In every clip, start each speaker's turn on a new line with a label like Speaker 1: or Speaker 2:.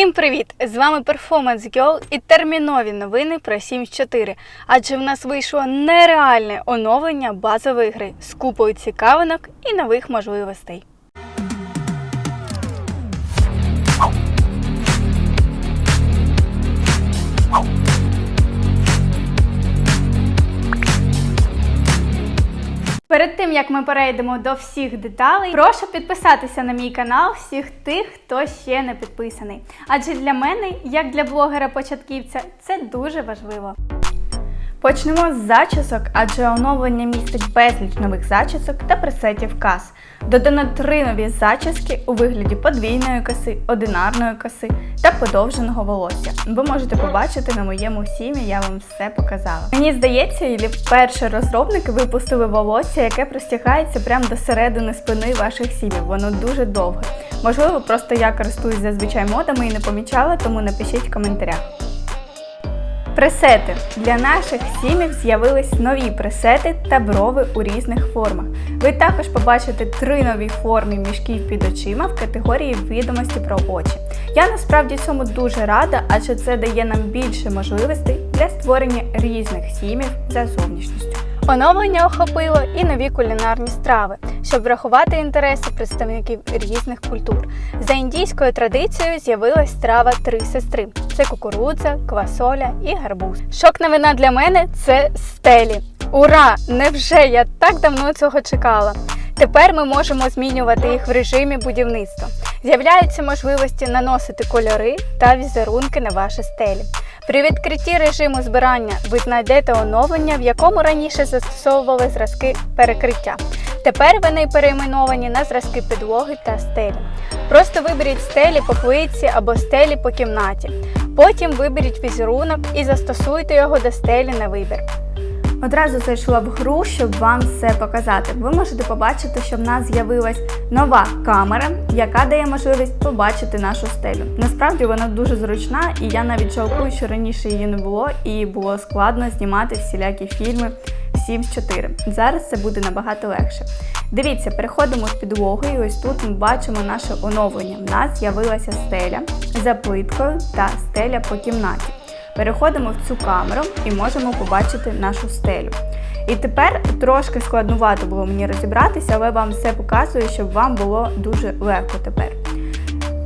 Speaker 1: Всім привіт! З вами Performance Girl і термінові новини про Sims 4. Адже в нас вийшло нереальне оновлення базової гри з купою цікавинок і нових можливостей. Перед тим як ми перейдемо до всіх деталей, прошу підписатися на мій канал всіх тих, хто ще не підписаний. Адже для мене, як для блогера-початківця, це дуже важливо. Почнемо з зачісок, адже оновлення містить безліч нових зачісок та пресетів кас. Додано три нові зачіски у вигляді подвійної коси, одинарної коси та подовженого волосся. Ви можете побачити на моєму сім'ї, я вам все показала. Мені здається, і вперше розробники випустили волосся, яке простягається прямо до середини спини ваших сім'їв. Воно дуже довге. Можливо, просто я користуюсь зазвичай модами і не помічала, тому напишіть в коментарях. Пресети для наших сімів з'явились нові пресети та брови у різних формах. Ви також побачите три нові форми мішків під очима в категорії відомості про очі. Я насправді цьому дуже рада, адже це дає нам більше можливостей для створення різних сімів за зовнішністю. Оновлення охопило і нові кулінарні страви, щоб врахувати інтереси представників різних культур. За індійською традицією з'явилась страва три сестри: це кукурудза, квасоля і гарбуз. Шок новина для мене це стелі. Ура! Невже я так давно цього чекала? Тепер ми можемо змінювати їх в режимі будівництва. З'являються можливості наносити кольори та візерунки на ваші стелі. При відкритті режиму збирання ви знайдете оновлення, в якому раніше застосовували зразки перекриття. Тепер вони перейменовані на зразки підлоги та стелі. Просто виберіть стелі по плитці або стелі по кімнаті. Потім виберіть візерунок і застосуйте його до стелі на вибір. Одразу зайшла в гру, щоб вам все показати. Ви можете побачити, що в нас з'явилась нова камера, яка дає можливість побачити нашу стелю. Насправді вона дуже зручна, і я навіть жалкую, що раніше її не було, і було складно знімати всілякі фільми в Sims 4. Зараз це буде набагато легше. Дивіться, переходимо в підлогу, і ось тут ми бачимо наше оновлення. В нас з'явилася стеля за плиткою та стеля по кімнаті. Переходимо в цю камеру і можемо побачити нашу стелю. І тепер трошки складнувато було мені розібратися, але вам все показую, щоб вам було дуже легко тепер.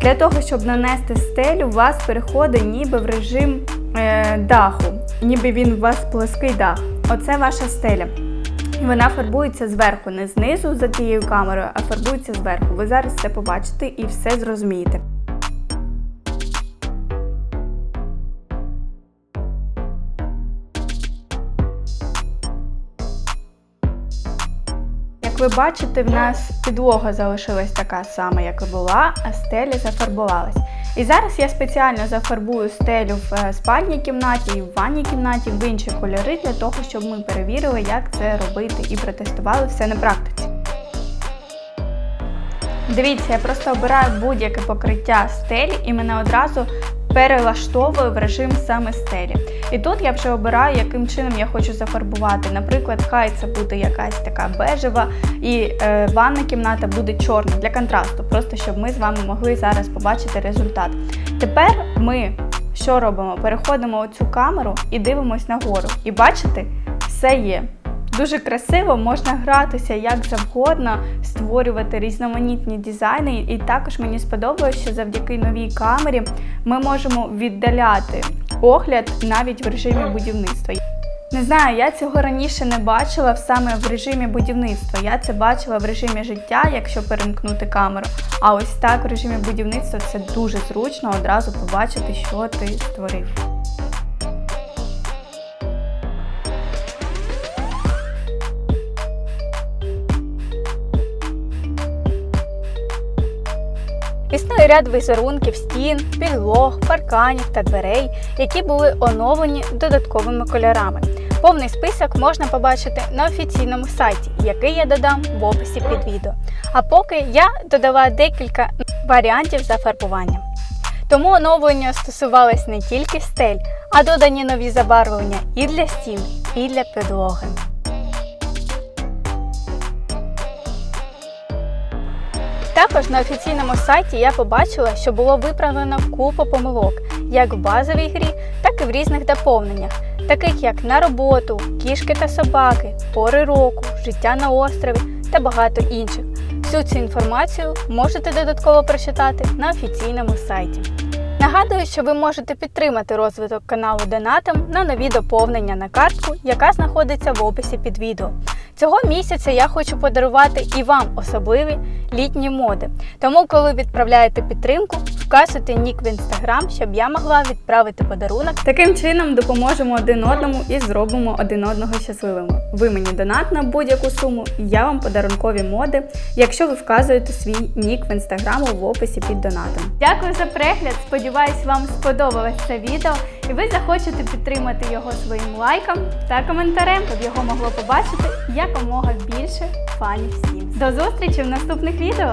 Speaker 1: Для того, щоб нанести стелю, у вас переходить ніби в режим е, даху, ніби він у вас плоский дах. Оце ваша стеля. І Вона фарбується зверху, не знизу за тією камерою, а фарбується зверху. Ви зараз це побачите і все зрозумієте. Як ви бачите, в нас підлога залишилась така сама, як і була, а стеля зафарбувалась. І зараз я спеціально зафарбую стелю в е, спальній кімнаті і в ванній кімнаті в інші кольори для того, щоб ми перевірили, як це робити і протестували все на практиці. Дивіться, я просто обираю будь-яке покриття стелі і мене одразу перелаштовую в режим саме стелі. І тут я вже обираю, яким чином я хочу зафарбувати. Наприклад, хай це буде якась така бежева, і е, ванна кімната буде чорна для контрасту, просто щоб ми з вами могли зараз побачити результат. Тепер ми що робимо? Переходимо у цю камеру і дивимось нагору. І бачите, все є. Дуже красиво, можна гратися як завгодно, створювати різноманітні дизайни. І також мені сподобалось, що завдяки новій камері ми можемо віддаляти огляд навіть в режимі будівництва. Не знаю, я цього раніше не бачила саме в режимі будівництва. Я це бачила в режимі життя, якщо перемкнути камеру. А ось так в режимі будівництва це дуже зручно одразу побачити, що ти створив. Існує ряд візерунків стін, підлог, парканів та дверей, які були оновлені додатковими кольорами. Повний список можна побачити на офіційному сайті, який я додам в описі під відео. А поки я додала декілька варіантів зафарбування. Тому оновлення стосувалось не тільки стель, а додані нові забарвлення і для стін, і для підлоги. Також на офіційному сайті я побачила, що було виправлено купу помилок, як в базовій грі, так і в різних доповненнях, таких як на роботу, кішки та собаки, пори року, життя на острові та багато інших. Всю цю інформацію можете додатково прочитати на офіційному сайті. Нагадую, що ви можете підтримати розвиток каналу донатом на нові доповнення на картку, яка знаходиться в описі під відео. Цього місяця я хочу подарувати і вам особливі літні моди. Тому, коли відправляєте підтримку, вказуйте нік в інстаграм, щоб я могла відправити подарунок. Таким чином допоможемо один одному і зробимо один одного щасливими. Ви мені донат на будь-яку суму, і я вам подарункові моди, якщо ви вказуєте свій нік в інстаграму в описі під донатом. Дякую за перегляд. Сподіваюсь, вам сподобалось це відео, і ви захочете підтримати його своїм лайком та коментарем, щоб його могло побачити якомога більше фанів всім. До зустрічі в наступних відео!